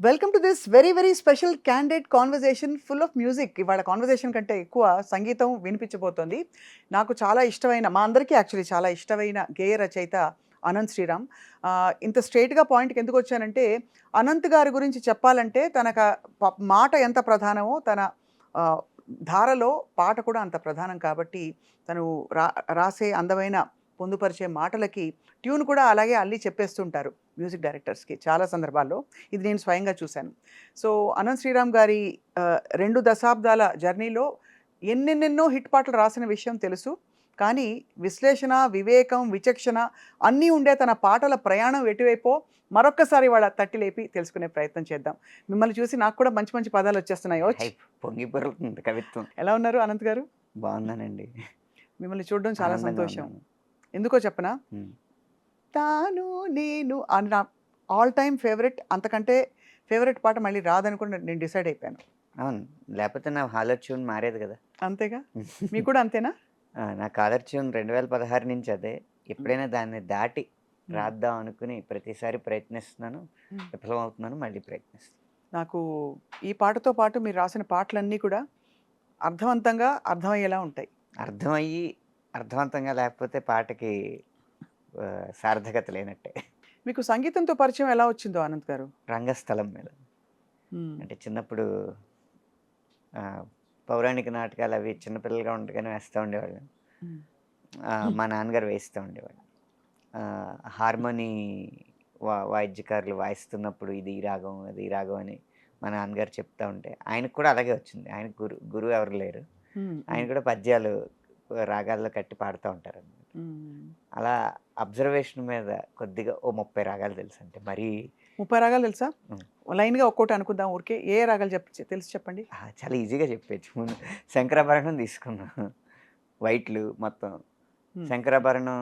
Welcome to this very very special candidate conversation full of music ఇవాళ conversation కంటే ఎక్కువ సంగీతం వినిపించబోతోంది. నాకు చాలా ఇష్టమైన మా అందరికీ యాక్చువల్లీ చాలా ఇష్టమైన గేయ రచయిత అనంత్ శ్రీరామ్. ఇంత స్ట్రైట్గా పాయింట్కి ఎందుకు వచ్చానంటే అనంత్ గారి గురించి చెప్పాలంటే తనకు ప- మాట ఎంత ప్రధానమో తన ధారలో పాట కూడా అంత ప్రధానం కాబట్టి తను రా రాసే అందమైన పొందుపరిచే మాటలకి ట్యూన్ కూడా అలాగే అల్లి చెప్పేస్తుంటారు మ్యూజిక్ డైరెక్టర్స్కి చాలా సందర్భాల్లో. ఇది నేను స్వయంగా చూశాను. సో అనంత్ శ్రీరామ్ గారి రెండు దశాబ్దాల జర్నీలో ఎన్నెన్నెన్నో హిట్ పాటలు రాసిన విషయం తెలుసు. కానీ విశ్లేషణ వివేకం విచక్షణ అన్నీ ఉండే తన పాటల ప్రయాణం ఎటువైపో మరొక్కసారి వాళ్ళ తట్టి లేపి తెలుసుకునే ప్రయత్నం చేద్దాం. మిమ్మల్ని చూసి నాకు కూడా మంచి మంచి పదాలు వచ్చేస్తున్నాయి. ఓచ్. హై, పొంగి పొరులుతుంది కవిత్వం. ఎలా ఉన్నారు అనంత్ గారు? బాగున్నానండి. మిమ్మల్ని చూడడం చాలా సంతోషం. ఎందుకో చెప్పనా. తాను నేను అని నా ఆల్ టైమ్ ఫేవరెట్ అంతకంటే ఫేవరెట్ పాట మళ్ళీ రాదనుకుని నేను డిసైడ్ అయిపోయాను. అవును. లేకపోతే నా హాలర్ ట్యూన్ మారేది కదా. అంతేగా? మీకు కూడా అంతేనా? నా కాలర్ ట్యూన్ రెండు వేల పదహారు నుంచి అదే. ఎప్పుడైనా దాన్ని దాటి రాద్దాం అనుకుని ప్రతిసారి ప్రయత్నిస్తున్నాను. విఫలమవుతున్నాను మళ్ళీ ప్రయత్నిస్తాను నాకు ఈ పాటతో పాటు మీరు రాసిన పాటలన్నీ కూడా అర్థవంతంగా అర్థమయ్యేలా ఉంటాయి. అర్థమయ్యి అర్థవంతంగా లేకపోతే పాటకి సార్థకత లేనట్టే. మీకు సంగీతంతో పరిచయం ఎలా వచ్చిందో అనంత్ గారు? రంగస్థలం మీద. అంటే చిన్నప్పుడు పౌరాణిక నాటకాలు అవి చిన్నపిల్లలుగా ఉండగానే వేస్తూ ఉండేవాళ్ళు. మా నాన్నగారు వేస్తూ ఉండేవాడు ఆ, హార్మోనీ వా వాయిద్యకారులు వాయిస్తున్నప్పుడు ఇది ఈ రాగం అది ఈ రాగం అని మా నాన్నగారు చెప్తా ఉంటే ఆయనకు కూడా అలాగే వచ్చింది. ఆయన గురు గురువు ఎవరు లేరు. ఆయన కూడా పద్యాలు రాగాల్లో కట్టి పాడుతూ ఉంటారు అన్నమాట ఉమ్. అలా అబ్జర్వేషన్ మీద కొద్దిగా ఓ ముప్పై రాగాలు తెలుసు అంటే మరీ ముప్పై రాగాలు తెలుసా. లైన్గా ఒక్కోటి అనుకుందాం ఊరికే. ఏ రాగాలు చెప్ తెలుసు చెప్పండి. చాలా ఈజీగా చెప్పచ్చు ముందు శంకరాభరణం తీసుకున్నాం. వైట్లు మొత్తం. శంకరాభరణం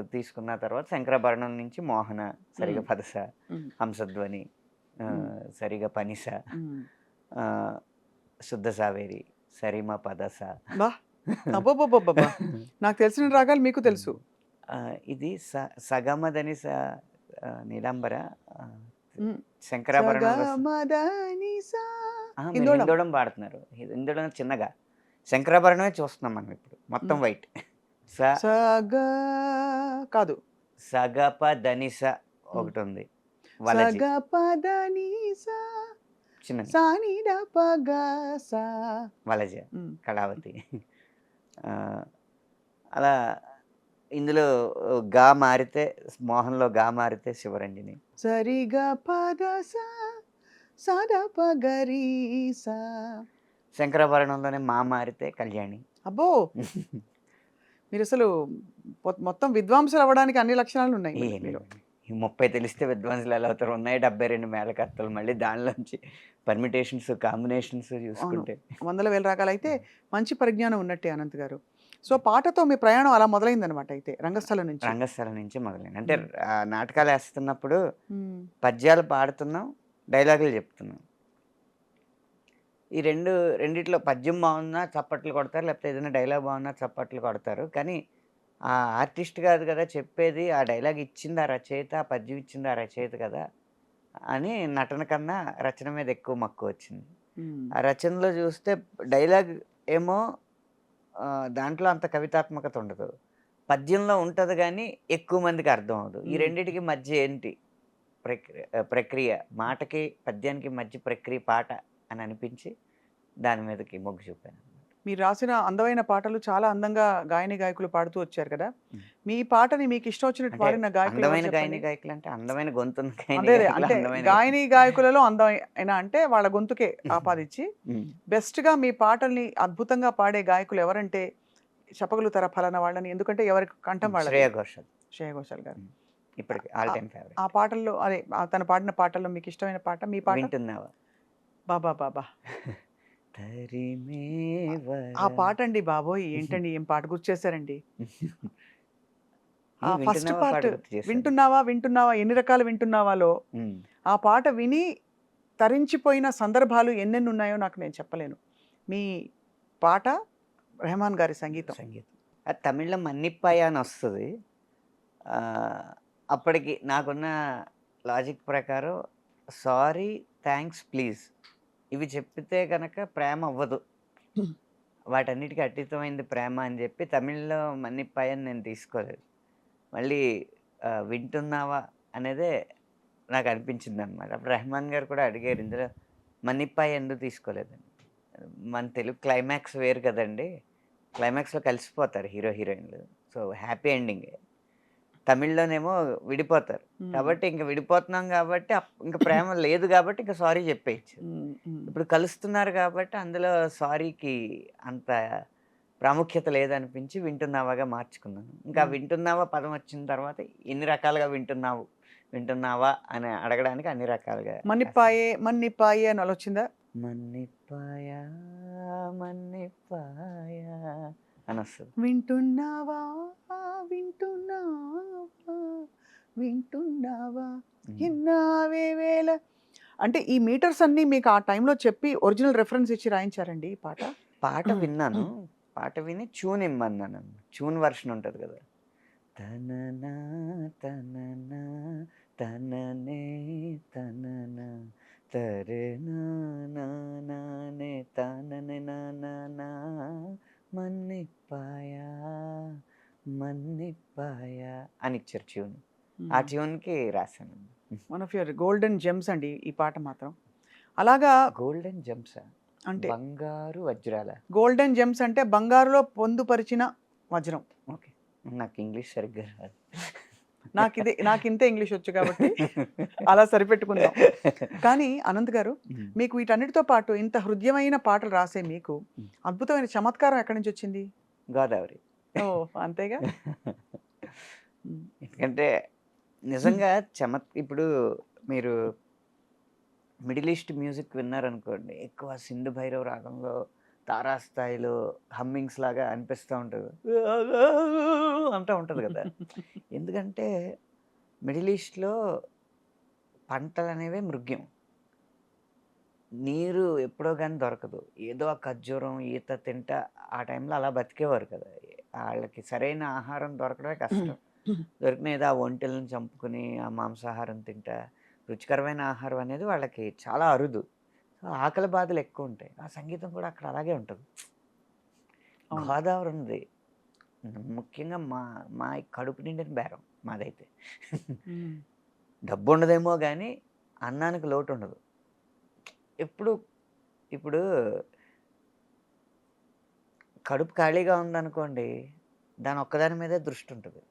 తీసుకున్న తర్వాత శంకరాభరణం నుంచి మోహన సరిగా. పదస హంసధ్వని. సరిగా పనిస శుద్ధ సావేరి సరిమ పదస. అబ్బోబ్బోబ్బోబ్బా నాకు తెలిసిన రాగాలు మీకు తెలుసు. ఇది స సగమదని స నీలాంబర. శంకరాభరణం పాడుతున్నారు హిందోళం చిన్నగా. శంకరాభరణమే చూస్తున్నాం మనం ఇప్పుడు. మొత్తం. వైట్. స సగ కాదు. సగప ధనిస ఒకటి ఉంది వలజి. సగ పదనిసా చిన్నది. సానిడ పగ సా. వలజ. కళావతి. అలా ఇందులో గా మారితే మోహన్లో గా మారితే శివరంజని సరిగ పద సా సద పగరి సా. శంకరాభరణంలోనే మా మారితే కళ్యాణి. అబ్బో! మీరు అసలు మొత్తం విద్వాంసులు అవ్వడానికి అన్ని లక్షణాలు ఉన్నాయి. ఈ ముప్పై తెలిస్తే విద్వాంసులు ఎలా అవుతారు? ఉన్నాయి డెబ్బై రెండు మేళకర్తలు మళ్ళీ దానిలోంచి పర్మిటేషన్స్ కాంబినేషన్స్ చూసుకుంటే. వందల వేల రకాలు అయితే మంచి పరిజ్ఞానం ఉన్నట్టే అనంత్ గారు. సో పాటతో మీ ప్రయాణం అలా మొదలైందనమాట అయితే రంగస్థలం నుంచి? రంగస్థలం నుంచి మొదలైంది. అంటే నాటకాలు వేస్తున్నప్పుడు పద్యాలు పాడుతున్నాం డైలాగులు చెప్తున్నాం. ఈ రెండు రెండిట్లో పద్యం బాగున్నా చప్పట్లు కొడతారు లేకపోతే ఏదైనా డైలాగ్ బాగున్నా చప్పట్లు కొడతారు. కానీ ఆ ఆర్టిస్ట్ కాదు కదా చెప్పేది ఆ డైలాగ్ ఇచ్చింది ఆ రచయిత ఆ పద్యం ఇచ్చింది ఆ రచయిత కదా అని నటన కన్నా రచన మీద ఎక్కువ మక్కువ వచ్చింది. ఆ రచనలో చూస్తే డైలాగ్ ఏమో దాంట్లో అంత కవితాత్మకత ఉండదు. పద్యంలో ఉంటుంది కానీ ఎక్కువ మందికి అర్థం అవ్వదు. ఈ. రెండిటికి మధ్య ఏంటి? ప్రక్రియ ప్రక్రియ. మాటకి పద్యానికి మధ్య ప్రక్రియ పాట అని అనిపించి దాని మీదకి మొగ్గు చూపాను. మీరు రాసిన అందమైన పాటలు చాలా అందంగా గాయని గాయకులు పాడుతూ వచ్చారు కదా. మీ పాటని మీకు ఇష్టం వచ్చినట్టు పాడిన గాయకులు అందమైన? గాయని గాయకులు అంటే అందమైన గొంతున్న గాయని అదే అంటే గాయకులలో అందమైన అంటే వాళ్ళ గొంతుకే ఆపాదించి. బెస్ట్గా మీ పాటల్ని అద్భుతంగా పాడే గాయకులు ఎవరంటే చెప్పగలుగుతారా ఫలానా వాళ్ళని? ఎందుకంటే ఎవరికి కంఠం వాళ్ళ శ్రేయ ఘోషల్. శ్రేయ ఘోషాల్ గారు. ఇప్పటికి ఆల్ టైమ్ ఫేవరెట్. ఆ పాటల్లో అదే తను పాడిన పాటల్లో మీకు ఇష్టమైన పాట మీ పాట? వింటున్నావా? బాబా బాబా ఆ పాట అండి బాబోయ్. ఏంటండి? ఏం పాట గుర్తు చేశారండి ఆ ఫస్ట్ పార్ట్ పాట. వింటున్నావా వింటున్నావా ఎన్ని రకాలు వింటున్నావాలో. ఆ పాట విని తరించిపోయిన సందర్భాలు ఎన్నెన్ని ఉన్నాయో నాకు నేను చెప్పలేను. మీ పాట రెహమాన్ గారి సంగీతం. సంగీతం. అది తమిళ్ళో మన్నిప్పాయ అని వస్తుంది. అప్పటికి నాకున్న లాజిక్ ప్రకారం సారీ, థాంక్స్, ప్లీజ్. ఇవి చెప్తే కనుక ప్రేమ అవ్వదు. వాటన్నిటికీ వాటన్నిటికి అతీతమైంది ప్రేమ అని చెప్పి తమిళ్‌లో 'మన్నిప్పాయ్' అని నేను తీసుకోలేదు. మళ్ళీ 'వింటున్నావా' అనేదే నాకు అనిపించిందన్నమాట అప్పుడు రెహమాన్ గారు కూడా అడిగారు ఇందులో 'మన్నిప్పాయ్' ఎందుకు తీసుకోలేదండి మన తెలుగు క్లైమాక్స్ వేరు కదండీ! క్లైమాక్స్‌లో కలిసిపోతారు హీరో, హీరోయిన్‌లు. సో, హ్యాపీ ఎండింగే. తమిళ్‌లోనేమో విడిపోతారు. కాబట్టి ఇంక విడిపోతున్నాం గాబట్టి అప్ ఇంక ప్రేమ లేదు గాబట్టి ఇంక సారీ. హ్మ్. ఇప్పుడు కలుస్తున్నారు గాబట్టి అందులో సారీకి అంత ప్రాముఖ్యత లేదనిపించి 'వింటున్నావా'గా మార్చుకున్నాను. ఇంకా. 'వింటున్నావా' పదం వచ్చిన తర్వాత ఎన్ని రకాలుగా వింటున్నావు, వింటున్నావా అని అడగడానికి అన్ని రకాలుగా రాశాను. 'మన్నిప్పాయే మన్నిప్పాయే' అని అలొచ్చిందా? మన్నిప్పాయా అనొస్తది. వింటున్నావా వింటున్నావా వింటున్నావా వేళ అంటే ఈ మీటర్స్ అన్నీ మీకు ఆ టైంలో చెప్పి ఒరిజినల్ రెఫరెన్స్ ఇచ్చి రాయించారండి ఈ పాట? పాట. విన్నాను. పాట విని ట్యూన్ ఇమ్మన్నాను. ట్యూన్ వెర్షన్ ఉంటది గదా! తననా తననా తననే తననా తరెనా నానానే తాననే నానానా మన్నిప్పాయా మన్నిప్పాయా అని ఇచ్చారు ట్యూన్. ఆ. ట్యూన్‌కి రాశాను. One of your golden gems అండి ఈ పాట మాత్రం. అలాగా గోల్డెన్ జెమ్సా? అంటే బంగారు వజ్రాలా? గోల్డెన్ జెమ్స్ అంటే బంగారులో పొందుపరిచిన వజ్రం. ఓకే. నాకు ఇంగ్లీష్ సరిగ్గా రాదు. నాకిది నాకింతే ఇంగ్లీష్ వచ్చు కాబట్టి అలా సరిపెట్టుకుందాం. కానీ అనంత్ గారు. మీకు వీటన్నిటితో పాటు ఇంత హృద్యమైన పాటలు రాసే మీకు. అద్భుతమైన చమత్కారం ఎక్కడి నుంచి వచ్చింది? గోదావరి. ఓహ్! అంతేగా? ఎందుకంటే నిజంగా చమత్ ఇప్పుడు మీరు మిడిల్ ఈస్ట్ మ్యూజిక్ విన్నారనుకోండి. ఎక్కువ సింధు భైరవ్ రాగంలో తారాస్థాయిలో హమ్మింగ్స్ లాగా అనిపిస్తా ఉంటది. అంటా ఉంటది గదా! ఎందుకంటే మిడిల్ ఈస్ట్‌లో పంటలనేవే మృగ్యం. నీరు ఎప్పుడో గాని దొరకదు. ఏదో ఖర్జూరం, ఈత తింటా ఆ టైంలో అలా బతికేవారు కదా! ఆళ్ళకి సరైన ఆహారం దొరకడమే కష్టం. దొరికిన ఏదో ఆ ఒంటెలను చంపుకొని, ఆ మాంసాహారం తింటా రుచికరమైన ఆహారం అనేది వాళ్ళకి చాలా అరుదు. సో, ఆకలి బాధలు ఎక్కువుంటాయి. ఆ సంగీతం కూడా అక్కడ అలాగే ఉంటది. గోదావరి ఉంది. ముఖ్యంగా మా మా కడుపు నిండిన బేరం మాదైతే. హ్మ్. డబ్బుండదేమో గానీ అన్నానికి లోటుండదు. ఎప్పుడు ఇప్పుడు కడుపు ఖాళీగా ఉందనుకోండి, దాని ఒక్కదాని మీదే దృష్టుంటది.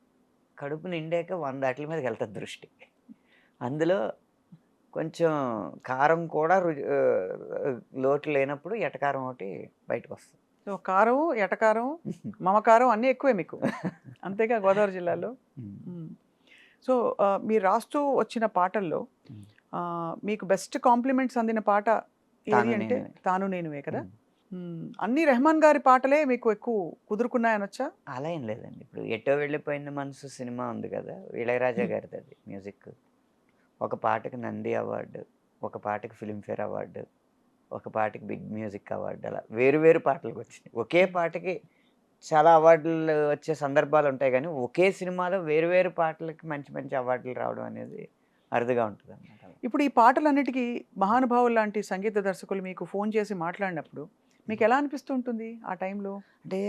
కడుపు నిండాక 100 ఆటిల మీదకెళ్తది దృష్టి. అందులో కొంచెం కారం కూడా రు ఆహ్, లోటు లేనప్పుడు ఎటకారం ఒకటి బయటకొస్తది. సో, కారం, ఎటకారం, మమకారం అన్నీ ఎక్కువే మీకు. అంతేగా గోదావరి జిల్లాలో? సో, మీరు రాస్తూ వచ్చిన పాటల్లో మీకు బెస్ట్ కాంప్లిమెంట్స్ అందిన పాట ఏది అంటే. 'తాను నేనువే' కదా? అన్నీ రెహమాన్ గారి పాటలే మీకు ఎక్కువ కుదురుకున్నాయనొచ్చా? అలా ఏం లేదండి. ఇప్పుడు 'ఎటో వెళ్ళిపోయింది మనసు' సినిమా ఉంది కదా! ఇళయరాజా హ్మ్. గారిదది మ్యూజిక్. ఒక పాటకి నంది అవార్డు, ఒక పాటకి ఫిల్మ్‌ఫేర్ అవార్డు, ఒక పాటకి బిగ్ మ్యూజిక్ అవార్డు అలా వేరు వేరు పాటలకొచ్చినాయి. ఒకే పాటకి చాలా అవార్డులు వచ్చే సందర్భాలుంటాయి గానీ, ఒకే సినిమాలో వేరు వేరు పాటలకి మంచి మంచి అవార్డులు రావడం అనేది అరుదుగా ఉంటదనమాట. ఇప్పుడు ఈ పాటలన్నిటికి మహానుభావుల్లాంటి సంగీత దర్శకులు మీకు ఫోను చేసి మాట్లాడినప్పుడు మీకెలా అనిపిస్తూ ఉంటుంది ఆ టైంలో? అంటే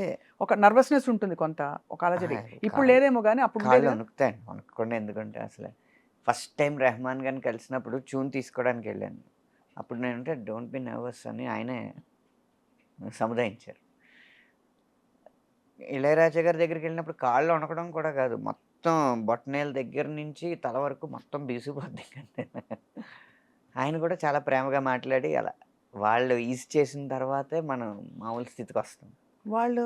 ఒక నర్వస్‌నెస్ ఉంటుంది కొంత. ఒక అలజడి. ఇప్పుడు లేదేమో గానీ అప్పుడు? వణుకుతాయండి. వణుక్కుండా ఎందుకుంటాయి అసలు. ఫస్ట్ టైం రెహమాన్ గారిని కలిసినప్పుడు ట్యూన్ తీసుకోవడానికెళ్ళాను. అప్పుడు నేనంటే డోంట్ బి నర్వస్ అని ఆయనే సముదాయించారు. ఇళయరాజా గారి దగ్గరికి వెళ్ళినప్పుడు కాళ్ళు వణకడం కూడా కాదు. మొత్తం బొట్టనేల దగ్గర నుంచి తల వరకు మొత్తం బీసిపోద్ది ఆయన కూడా చాలా ప్రేమగా మాట్లాడి అలా వాళ్ళు ఈజ్ చేసిన తర్వాతే మనం మామూలు స్థితికి వస్తాం వాళ్ళు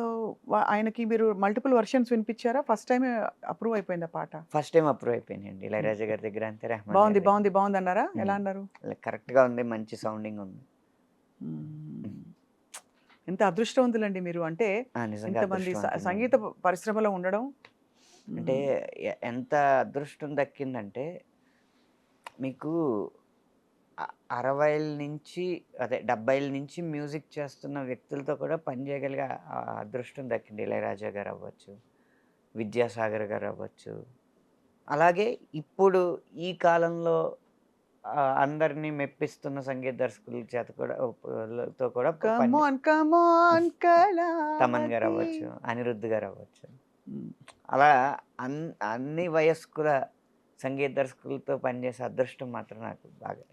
ఆయనకి మీరు మల్టిపుల్ వెర్షన్స్ వినిపిచ్చారా? ఫస్ట్ టైమే అప్రూవ్ అయిపోయిందా పాట? ఫస్ట్ టైమ్ అప్రూవ్ అయిపోయినాయండి. హ్మ్. ఇళయరాజా గారి దగ్గర అంతే, రెహమాన్ బావుంది, గారి దగ్గర. బావుంది, బావుందన్నారా? ఎలా. అన్నారు? కరెక్ట్‌గా ఉంది. మంచి సౌండింగ్ ఉంది. హ్మ్. ఎంత అదృష్టవంతులండి మీరు. అంటే ఆ! ఇంతమంది. సంగీత పరిశ్రమలో ఉండడం. అంటే ఎంత అదృష్టం దక్కిందంటే మీకు అ 60ల నుంచి అదే 70ల నుంచి మ్యూజిక్ చేస్తున్న వ్యక్తులతో కూడా పని చేయగలిగే ఆ అదృష్టం దక్కింది. ఇళయరాజా గారు అవ్వచ్చు, విద్యాసాగర్ గారు అవ్వచ్చు, అలాగే ఇప్పుడు ఈ కాలంలో అందరిని మెప్పిస్తున్న సంగీత దర్శకుల చేత కూడా తో తమన్ గారు అవ్వచ్చు, అనిరుద్ గారు అవ్వచ్చు. అలా అన్ అన్ని వయస్కుల సంగీత దర్శకులతో పనిచేసే అదృష్టం మాత్రం నాకు బాగా.